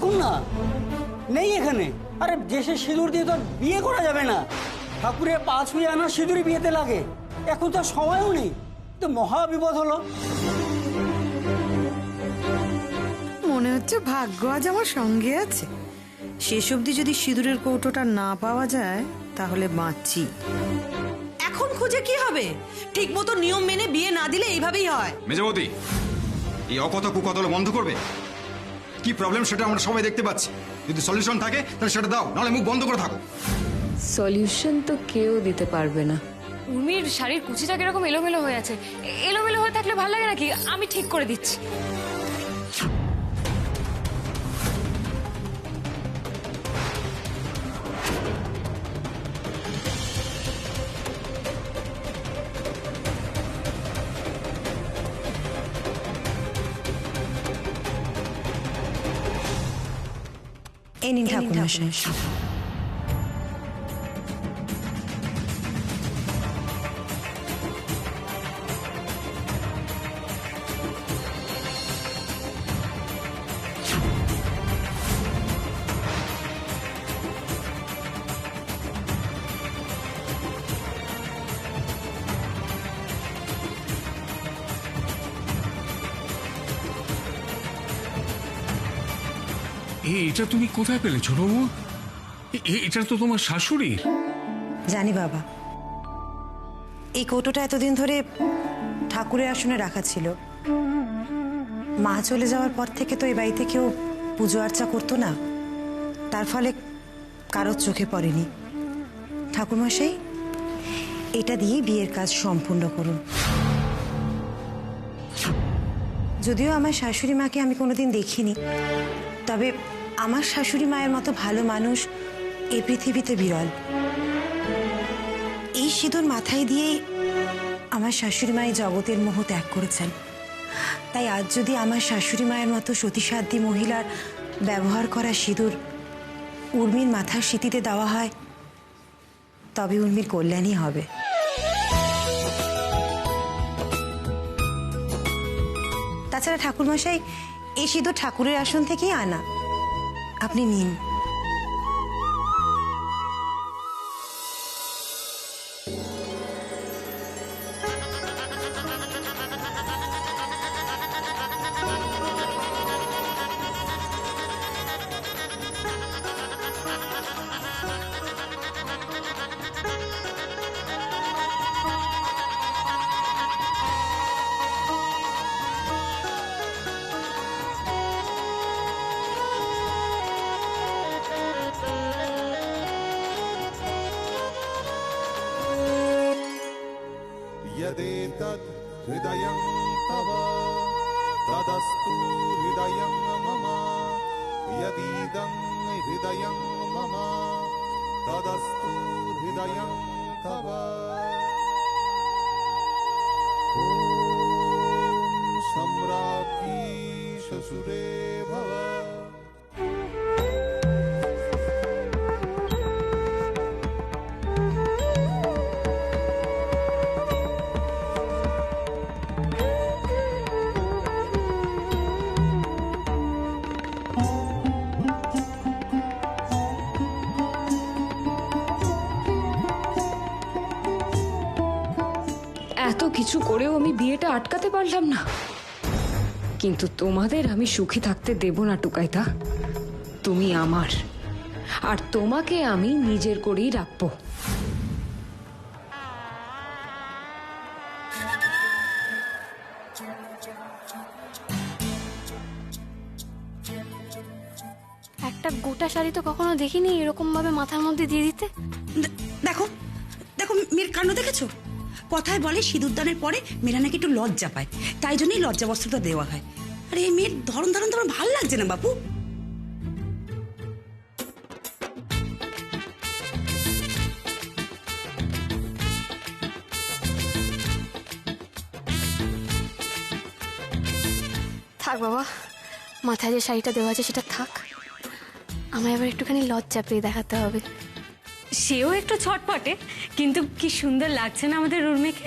দেখুন না। নেই এখানে। আরে যে সে সিঁদুর দিয়ে তো আর বিয়ে করা যাবে না। ঠাকুরের পা ছুঁয়ে আনা সিঁদুরই বিয়েতে লাগে। এখন তো আর সময়ও নেই। তো মহা বিপদ হলো। মনে হচ্ছে ভাগ্য আজ আমার সঙ্গে আছে। শেষ অবধি যদি সিঁদুরের কৌটোটা না পাওয়া যায় তাহলে বাঁচি। এখন খুঁজে কি হবে? ঠিক মতো নিয়ম মেনে বিয়ে না দিলে এইভাবেই হয়। মেজবতী এই অকথা কুকথা বন্ধ করবে? কি প্রবলেম সেটা আমরা সবাই দেখতে পাচ্ছি। যদি সলিউশন থাকে তাহলে সেটা দাও নাহলে মুখ বন্ধ করে থাকো। সলিউশন তো কেউ দিতে পারবে না। উর্মির শাড়ির কুচিটা কীরকম এলোমেলো হয়ে আছে? এ- এলোমেলো হয়ে থাকলে ভালো লাগে নাকি? আমি ঠিক করে দিচ্ছি। 你能不能说？এটা তুমি কোথায় পেলে ছোট বউ এ- এ- এটা তো তোমার শাশুড়ির জানি বাবা। এই কৌটোটা এতদিন ধরে ঠাকুরের আসনে রাখা ছিল। মা চলে যাওয়ার পর থেকে তো এই বাড়িতে কেউ পুজো আর্চা করতো না। তার ফলে কারোর চোখে পড়েনি। ঠাকুরমশাই, এটা দিয়ে বিয়ের কাজ সম্পূর্ণ করুন। যদিও আমার শাশুড়ি মাকে আমি কোনোদিন দেখিনি, তবে আমার শাশুড়ি মায়ের মতো ভালো মানুষ এ পৃথিবীতে বিরল। এই সিঁদুর মাথায় দিয়েই আমার শাশুড়ি মায়ের জগতের মোহ ত্যাগ করেছেন। তাই আজ যদি আমার শাশুড়ি মায়ের মতো সতীসাধ্যী মহিলার ব্যবহার করা সিঁদুর উর্মির মাথার স্মৃতিতে দেওয়া হয়, তবে উর্মির কল্যাণই হবে। তাছাড়া ঠাকুরমশাই, এই সিঁদুর ঠাকুরের আসন থেকেই আনা। আপনি নিন हृदयं तव तदस्तु हृदयं मम। यदिदं हृदयं मम तदस्तु हृदयं तव। सम्राज्ञी सम्रापीशुरे भव। কিছু করেও আমি বিয়েটা আটকাতে পারলাম না। কিন্তু তোমাদের আমি সুখী থাকতে দেব না টুকাইতা তুমি আমার। আর তোমাকে আমি নিজের করেই রাখব। একটা গোটা শাড়ি তো কখনো দেখিনি এরকম ভাবে মাথার মধ্যে দিয়ে দিতে? দেখো দেখো মেয়ের কাণ্ড দেখেছ? কথায় বলে সিঁদুরদানের পরে মেয়েরা নাকি একটু লজ্জা পায়। তাই জন্যই লজ্জা বস্ত্রটা দেওয়া হয়। আরে এই মেয়ের ধরন ধারণ তোমার ভালো লাগছে না বাপু। থাক বাবা, মাথায় যে শাড়িটা দেওয়া আছে সেটা থাক। আমায় আবার একটুখানি লজ্জা পেয়ে দেখাতে হবে। সেও একটু ছটপটে কিন্তু কি সুন্দর লাগছে না আমাদের উর্মিকে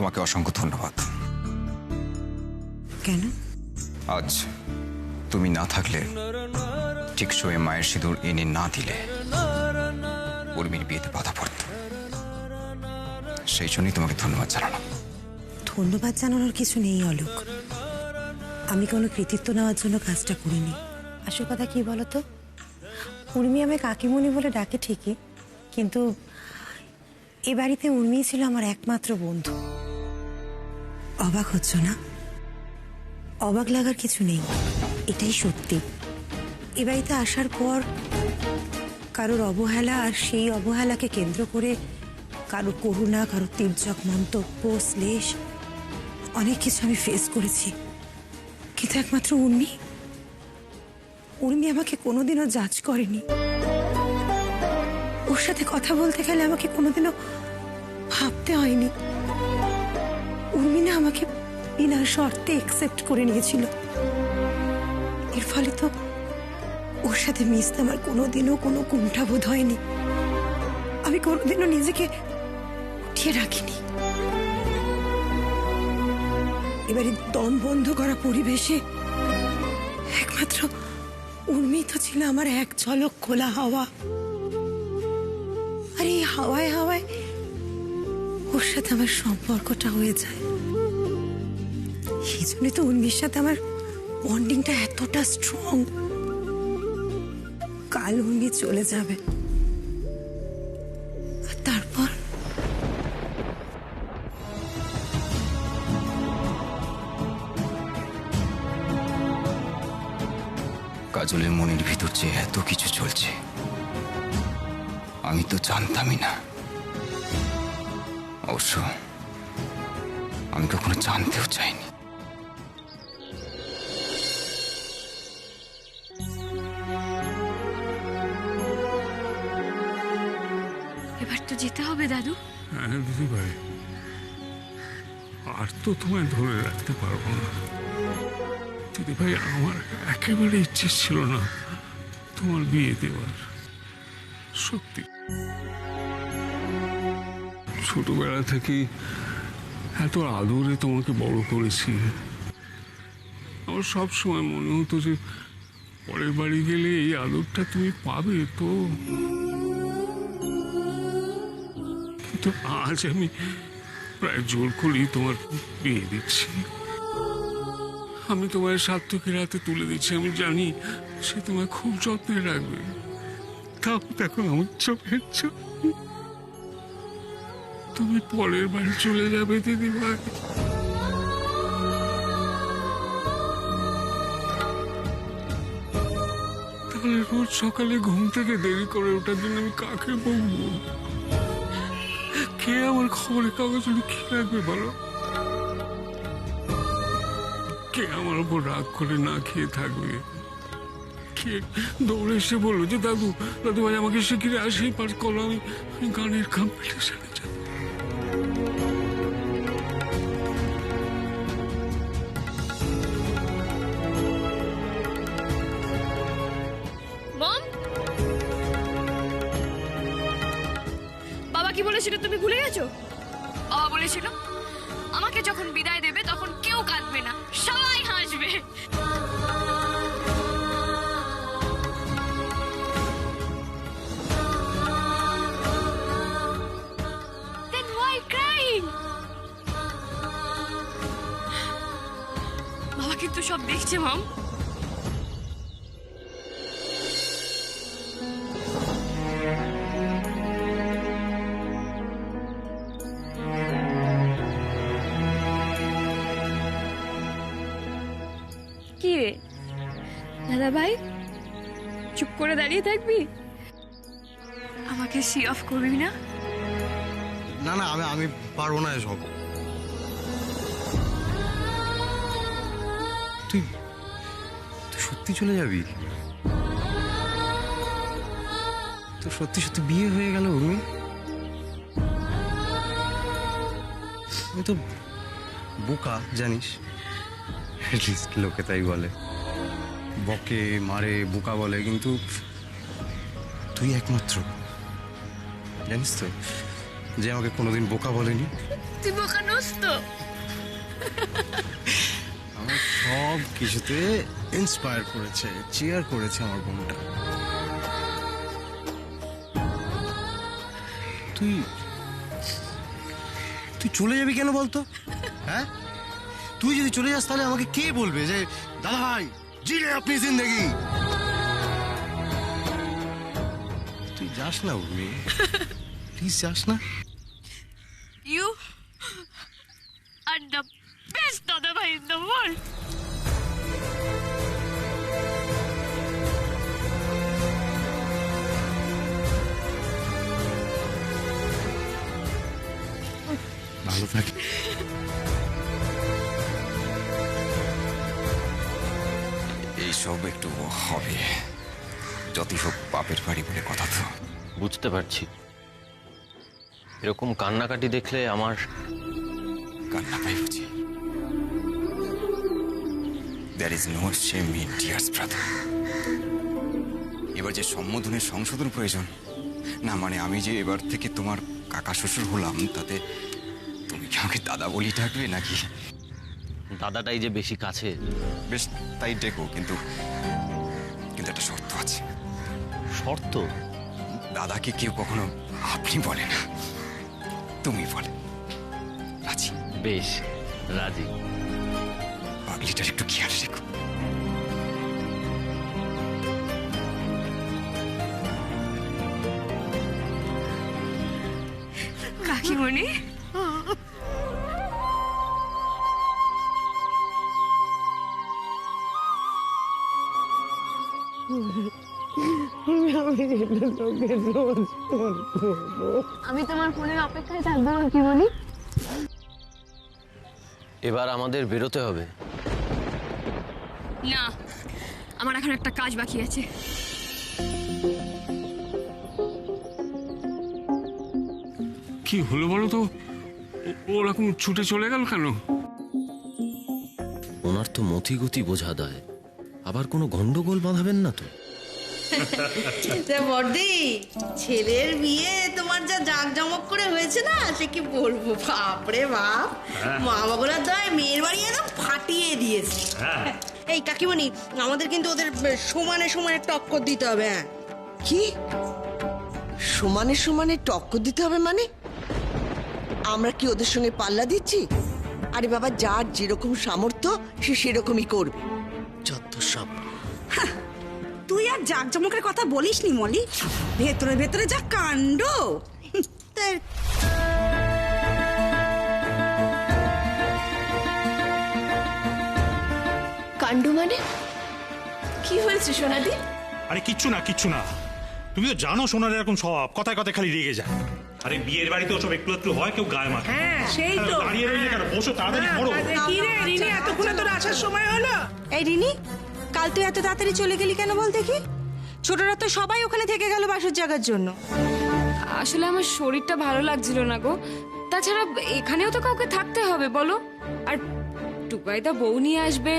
তোমাকে অসংখ্য ধন্যবাদ। কেন? আজ তুমি না থাকলে ঠিক সময়ে মায়ের সিঁদুর এনে না দিলে উর্মির বিয়েতে বাধা পড়ত। সেই জন্যই তোমাকে ধন্যবাদ জানানো ধন্যবাদ জানানোর কিছু নেই অলোক। আমি কোনো কৃতিত্ব নেওয়ার জন্য কাজটা করিনি। আসল কথা কি বলতো? উর্মি আমায় কাকিমণি বলে ডাকে ঠিকই কিন্তু এ বাড়িতে উর্মি ছিল আমার একমাত্র বন্ধু। অবাক হচ্ছ না? অবাক লাগার কিছু নেই। এটাই সত্যি। এ বাড়িতে আসার পর কারোর অবহেলা আর সেই অবহেলাকে কেন্দ্র করে কারও করুণা কারও তির্যক মন্তব্য, শ্লেষ, অনেক কিছু আমি ফেস করেছি। কিন্তু একমাত্র উর্মি উর্মি আমাকে কোনোদিনও জাজ করেনি। ওর সাথে কথা বলতে গেলে আমাকে কোনোদিনও ভাবতে হয়নি। আমাকে বিনা শর্তে একসেপ্ট করে নিয়েছিল। এর ফলে তো ওর সাথে মিশতে আমার কোনোদিনও কোনো কুণ্ঠাবোধ হয়নি। আমি কোনোদিনও নিজেকে উঠিয়ে রাখিনি। এবারে দম বন্ধ করা পরিবেশে একমাত্র উন্মিত ছিল আমার এক ঝলক খোলা হাওয়া। আর এই হাওয়ায় হাওয়ায় ওর সাথে আমার সম্পর্কটা হয়ে যায়। সেই জন্য তো উর্মির সাথে আমার বন্ডিংটা এতটা স্ট্রং কাল উর্মি চলে যাবে। তারপর? কাজলের মনের ভিতর যে এত কিছু চলছে, আমি তো জানতামই না। অবশ্য আমি কখনো জানতেও চাইনি। যেতে হবে, দাদু। হ্যাঁ দিদি আর তো তোমায় ধরে রাখতে পারব না। দিদি ভাই, আমার একেবারে ইচ্ছে ছিল না তোমার বিয়ে দেওয়ার। সত্যি। ছোটবেলা থেকে এত আদরে তোমাকে বড় করেছি। আমার সব সময় মনে হতো যে, পরের বাড়ি গেলে এই আদরটা তুমি পাবে তো। কিন্তু আজ আমি প্রায় জোর করেই তোমার বিয়ে দিচ্ছি। আমি তোমার সার্থকের হাতে তুলে দিচ্ছি, আমি জানি সে তোমায় খুব যত্নে রাখবে। তাও দেখো আমার চোখের চোখ তুমি পরের বাড়ি চলে যাবে, দিদি ভাই। তাহলে রোজ সকালে ঘুম থেকে দেরি করে ওঠার জন্য আমি কাকে বলব? কে আমার খবরের কাগজ লিখে রাখবে বলো? কে আমার উপর রাগ করে না খেয়ে থাকবে? কে দৌড়ে এসে বলল যে, দাদু দাদু ভাই আমাকে শিখিয়ে আসেই পার করো, আমি গানের কম্পিটিশনে যাব। কিন্তু সব দেখছে মাম। কি রে? দাদা ভাই চুপ করে দাঁড়িয়ে থাকবি? আমাকে সি অফ করবি না? না না আমি আমি পারব না এসব। তুই তুই সত্যি চলে যাবি? তো সত্যি সত্যি বিয়ে হয়ে গেল আমি তো বোকা, জানিস? লোকে তাই বলে। বকে, মারে, বোকা বলে, কিন্তু তুই একমাত্র। জানিস তো, যে আমাকে কোনোদিন বোকা বলেনি। তুই বোকা নোস তো আমার সব কিছুতে ইন্সপায়ার করেছে চেয়ার করেছে আমার বোনটা। তুই তুই চলে যাবি কেন বলতো? হ্যাঁ? তুই যদি চলে যাস তাহলে আমাকে কে বলবে যে, দাদা ভাই, জিলে আপনি জিন্দগি? তুই যাস না উর্মি। প্লিজ যাস না। আর দ্য বেস্ট দাদা ভাই ইন দ্য ভালো থাকি। এইসব একটু হবে। যতই হোক বাপের বাড়ি বলে কথা তো। বুঝতে পারছি। এরকম কান্নাকাটি দেখলে আমার কান্না পাই বুঝি there is no shame in tears brother এবার যে সম্বোধনের সংশোধন প্রয়োজন না মানে আমি যে এবার থেকে তোমার কাকা শ্বশুর হলাম তাতে আমাকে দাদা বলি ডাকবে নাকি? দাদাটাই যে বেশি কাছে। বেশ তাই ডেকো কিন্তু কিন্তু একটা শর্ত আছে। শর্ত? দাদাকে কেউ কখনো আপনি বলে না তুমি বলে রাজি বেশ রাজি। পাগলিটার একটু খেয়াল রেখো। কাকিমণি? আমি তোমার ফোনের অপেক্ষায় থাকব কাকিমণি এবার আমাদের বেরোতে হবে। না আমার এখন একটা কাজ বাকি আছে। কি হলো বলো তো? ওরকম ছুটে চলে গেল কেন? ওনার তো মতি গতি বোঝা দেয়। আবার কোনো গন্ডগোল বাঁধাবেন না তো? তা বর্দি ছেলের বিয়ে তোমার যা জাঁকজমক করে হয়েছে না সে কি বলব? বাপরে বাপ। মা বাবুলার দয় মেয়ের বাড়ি একদম ফাটিয়ে দিয়েছে। এই কাকিমণি আমাদের কিন্তু ওদের সমানে সমানে টক্কর দিতে হবে হ্যাঁ। কি? সমানে সমানে টক্কর দিতে হবে মানে? আমরা কি ওদের সঙ্গে পাল্লা দিচ্ছি? আরে বাবা যার যেরকম সামর্থ্য সে সেরকমই করবে। তুই আর জাকজমকের কথা বলিস নি মলি? ভেতরে ভেতরে যা কাণ্ড! কাণ্ড মানে? কি হয়েছে সোনাদি? আরে কিচ্ছু না কিচ্ছু না। তুমি তো জানো সোনার এরকম স্বভাব। কথায় কথায় খালি রেগে যায়। আরে বিয়ের বাড়িতে ওসব একটু একটু হয় কেউ গায়ে মাখে হ্যাঁ সেই তো। দাঁড়িয়ে রইলে কেন? বসো তাড়াতাড়ি করো কি রে রিনি এতক্ষণে তোর আসার সময় হলো? এই রিনি? কাল তুই এত তাড়াতাড়ি চলে গেলি কেন বল দেখি? ছোটরা তো সবাই ওখানে থেকে গেল বাসর জায়গার জন্য। আসলে আমার শরীরটা ভালো লাগছিল না গো। তাছাড়া এখানেও তো কাউকে থাকতে হবে বলো। আর টুকাইদা বউ নিয়ে আসবে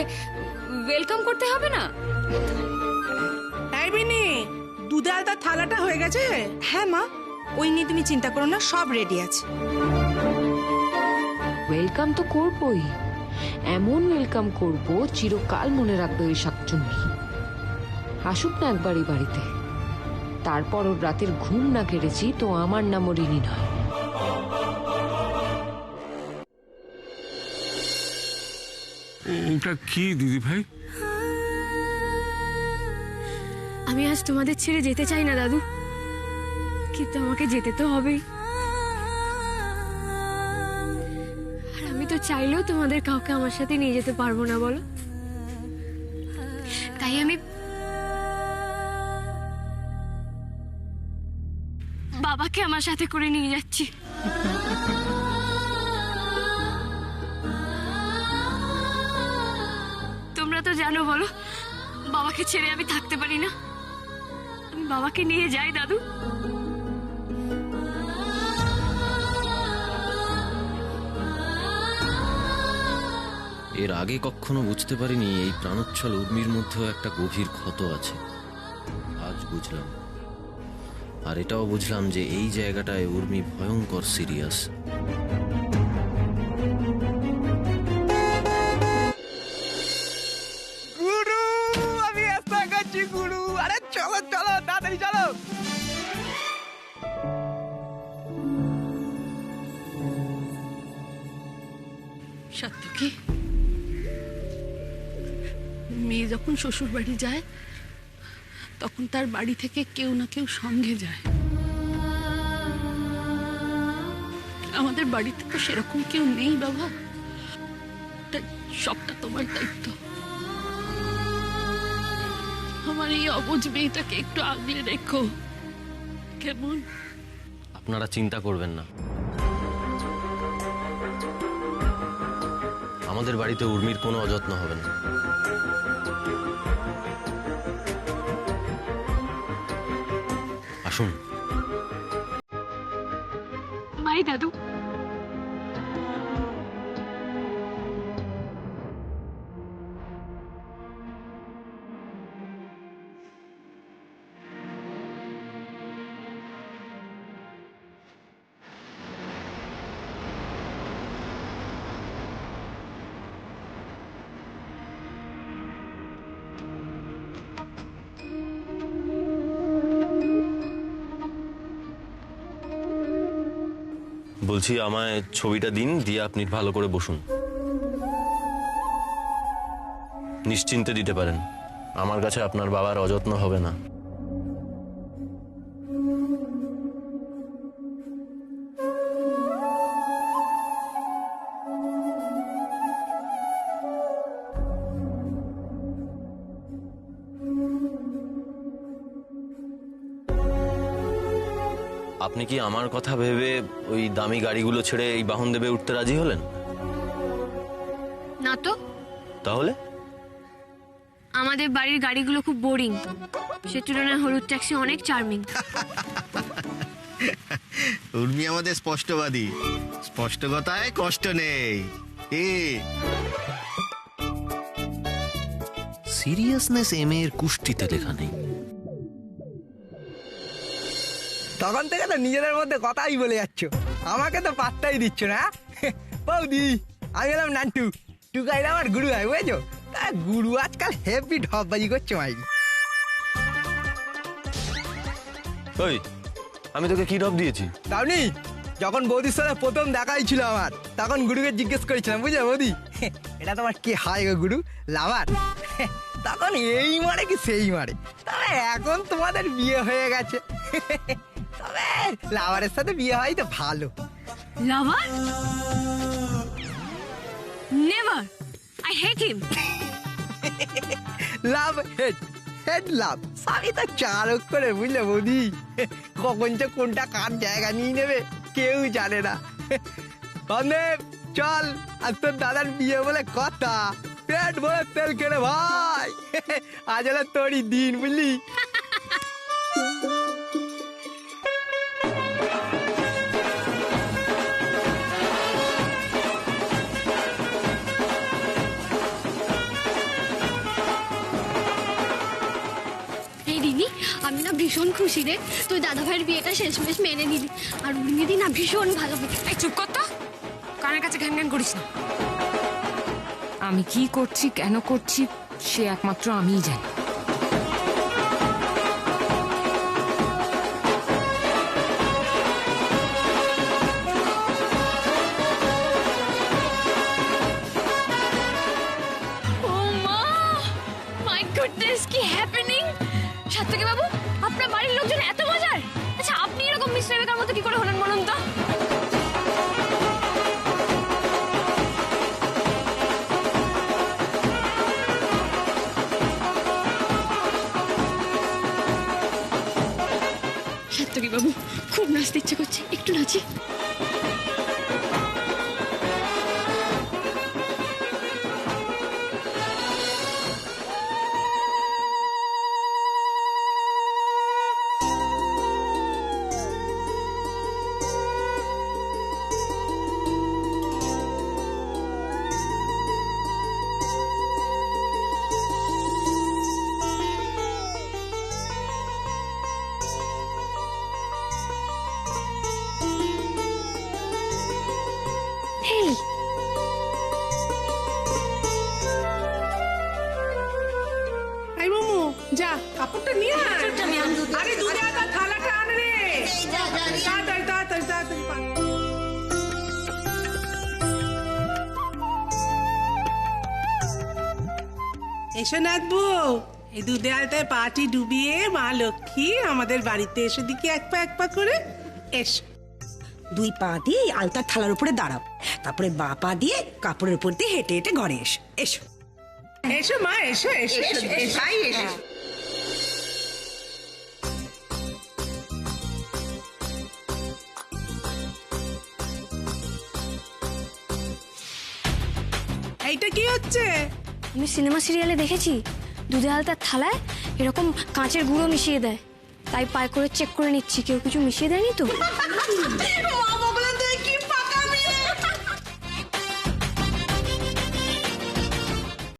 ওয়েলকাম করতে হবে না? বিনি দুধে আলতার থালাটা হয়ে গেছে? হ্যাঁ মা ওই নিয়ে তুমি চিন্তা করো না সব রেডি আছে। ওয়েলকাম তো করবই। এমন ওয়েলকাম করব চিরকাল মনে রাখবে ওই শাকচুন্নি। আসুক না একবার এই বাড়িতে। তারপর ওর রাতের ঘুম না কেড়েছি তো আমার নাম রিনি নয় ওটা কি দিদি ভাই? আমি আজ তোমাদের ছেড়ে যেতে চাই না দাদু। কিন্তু আমাকে যেতে তো হবেই। চাইলেও তোমাদের কাউকে আমার সাথে নিয়ে যেতে পারব না, বলো। তাই আমি বাবাকে আমার সাথে করে নিয়ে যাচ্ছি। তোমরা তো জানো, বলো, বাবাকে ছেড়ে আমি থাকতে পারি না। আমি বাবাকে নিয়ে যাই, দাদু। এর আগে কখনো বুঝতে পারিনি এই প্রাণোচ্ছল উর্মির মধ্যেও একটা গভীর ক্ষত আছে। আজ বুঝলাম। আর এটাও বুঝলাম যে এই জায়গাটায় উর্মি ভয়ঙ্কর সিরিয়াস। যখন শ্বশুর বাড়ি যায়, তখন তার বাড়ি থেকে কেউ না কেউ সঙ্গে যায়। আমাদের বাড়িতে তো সেরকম কেউ নেই বাবা। সবটা তোমার দায়িত্ব। আমার এই অবুঝ মেয়েটাকে একটু আগলে রেখো। কেমন? আপনারা চিন্তা করবেন না। আমাদের বাড়িতে উর্মির কোনো অযত্ন হবে না। আসুন। মাই দাদু বলছি, আমায় ছবিটা দিন, দিয়ে আপনি ভালো করে বসুন। নিশ্চিন্তে দিতে পারেন। আমার কাছে আপনার বাবার অযত্ন হবে না। আপনি কি আমার কথা ভেবে ওই দামি গাড়িগুলো ছেড়ে এই বাহন দেবে উঠতে রাজি হলেন? না তো। তাহলে? আমাদের বাড়ির গাড়িগুলো খুব বোরিং সে তুলনায় হলুদ ট্যাক্সি অনেক চার্মিং উর্মি আমাদের স্পষ্টবাদী। স্পষ্ট কথায় কষ্ট নেই। এ। সিরিয়াসনেস এম এর কুষ্টিতে লেখা নেই। তখন থেকে তো নিজেদের মধ্যে কথাই বলে যাচ্ছ। আমাকে তো পাত্তাই দিচ্ছ না বৌদি আমি এলাম নান্টু। টুকাইরা আমার গুরু হয় বুঝেছ? তা গুরু আজকাল হেভি ঢপবাজি করছে মাই ওই আমি তোকে কি ডব দিয়েছি? তাওনি যখন বৌদির সাথে প্রথম দেখাই ছিল আমার তখন গুরুকে জিজ্ঞেস করেছিলাম বুঝলে বৌদি? এটা তোমার কি হয় গো গুরু? লাভার? তখন এই মারে কি সেই মারে? তবে এখন তোমাদের বিয়ে হয়ে গেছে। তবে লাভারের সাথে বিয়ে হয় তো ভালো। Lover never. I hate him love head head love সবই তো চার করে বুঝলে বৌদি। কখন যে কোনটা কার জায়গা নিয়ে নেবে কেউ জানে না। সন্দীপ চল আজ তোর দাদার বিয়ে বলে কথা। পেট ভরে তেল কেড়ে ভাই। আজ হলো তোরই দিন বুঝলি? ভীষণ খুশি রে। তুই দাদা ভাইয়ের বিয়েটা শেষমেশ মেনে নিলি। আর উর্মিদি না ভীষণ ভালো এই চুপ কর তো। কানের কাছে ঘ্যান ঘ্যান করিস না। আমি কি করছি কেন করছি সে একমাত্র আমিই জানি। ও মা! মাই গুডনেস কি হ্যাপেনিং সাত্তকি বাবু আপনার বাড়ির লোকজন এত মজার? আচ্ছা আপনি এরকম মিস্টার বেকার মতো কি করে হলেন বলুন তো? বাবু, খুব নাচতে ইচ্ছে করছে। একটু নাচি। এসো নাথবু এই দুধে আলতায় পাটি ডুবিয়ে মা লক্ষ্মী আমাদের বাড়িতে এসে দিকে এক পা এক পা করে। এসো। দুই পা দিয়ে এই আলতার থালার উপরে দাঁড়াও। তারপরে বা পা দিয়ে কাপড়ের উপর দিয়ে হেঁটে হেঁটে ঘরে এসো। এসো। এসো মা এসো এসো এসো, এসো। এসো। এইটা কি হচ্ছে? আমি সিনেমা সিরিয়ালে দেখেছি। দুধে আলতার থালায় এরকম কাঁচের গুঁড়ো মিশিয়ে দেয়। তাই পায়ে করে চেক করে নিচ্ছি, কেউ কিছু মিশিয়ে দেয়নি তো?